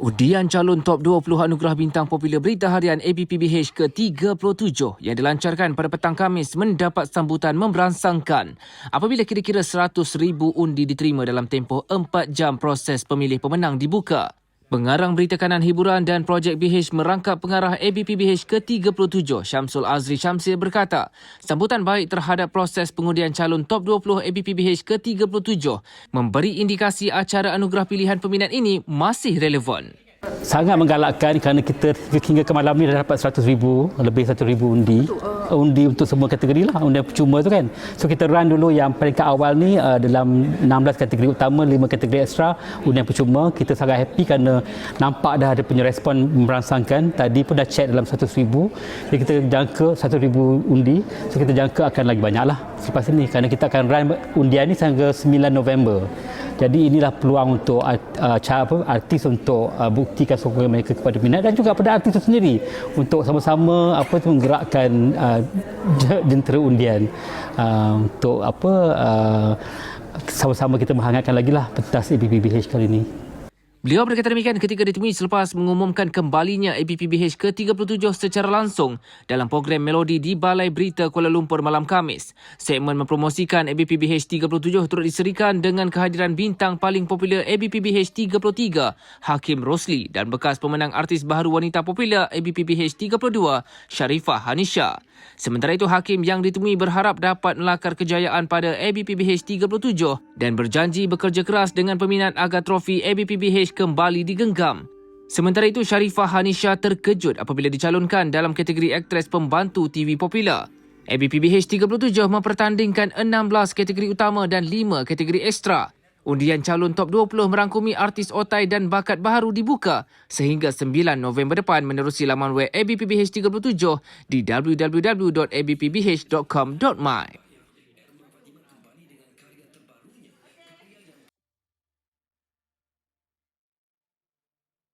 Undian calon top 20 anugerah bintang popular berita harian ABPBH ke-37 yang dilancarkan pada petang Kamis mendapat sambutan memberansangkan apabila kira-kira 100,000 undi diterima dalam tempoh 4 jam proses pemilih pemenang dibuka. Pengarang berita kanan hiburan dan projek BH merangkap pengarah ABPBH ke-37 Syamsul Azri Syamsil berkata, sambutan baik terhadap proses pengundian calon top 20 ABPBH ke-37 memberi indikasi acara anugerah pilihan peminat ini masih relevan. Sangat menggalakkan kerana kita hingga ke malam ni dah dapat 100 ribu lebih 100 ribu undi. Uh, undi untuk semua kategori lah undi percuma tu kan. So kita run dulu yang peringkat awal ni uh, dalam 16 kategori utama 5 kategori ekstra undi percuma. Kita sangat happy kerana nampak dah ada punya respon merangsangkan. Tadi pun dah check dalam 100 ribu. Jadi kita jangka 100 ribu undi. So kita jangka akan lagi banyak lah selepas ini. Kerana kita akan run undian ni sehingga 9 November jadi inilah peluang untuk uh, cara apa artis untuk uh, buktikan sokongan mereka kepada minat dan juga pada artis itu sendiri untuk sama-sama apa tu menggerakkan uh, jentera undian uh, untuk apa uh, sama-sama kita menghangatkan lagi lah pentas ABPBH kali ini. Beliau berkata demikian ketika ditemui selepas mengumumkan kembalinya ABPBH ke-37 secara langsung dalam program Melodi di Balai Berita Kuala Lumpur malam Kamis. Segmen mempromosikan ABPBH 37 turut diserikan dengan kehadiran bintang paling popular ABPBH 33, Hakim Rosli dan bekas pemenang artis baharu wanita popular ABPBH 32, Sharifah Hanisha. Sementara itu, Hakim yang ditemui berharap dapat melakar kejayaan pada ABPBH 37 dan berjanji bekerja keras dengan peminat agar trofi ABPBH kembali digenggam. Sementara itu, Sharifah Hanisha terkejut apabila dicalonkan dalam kategori aktris pembantu TV popular. ABPBH 37 mempertandingkan 16 kategori utama dan 5 kategori ekstra. Undian calon top 20 merangkumi artis otai dan bakat baharu dibuka sehingga 9 November depan menerusi laman web ABPBH 37 di www.abpbh.com.my.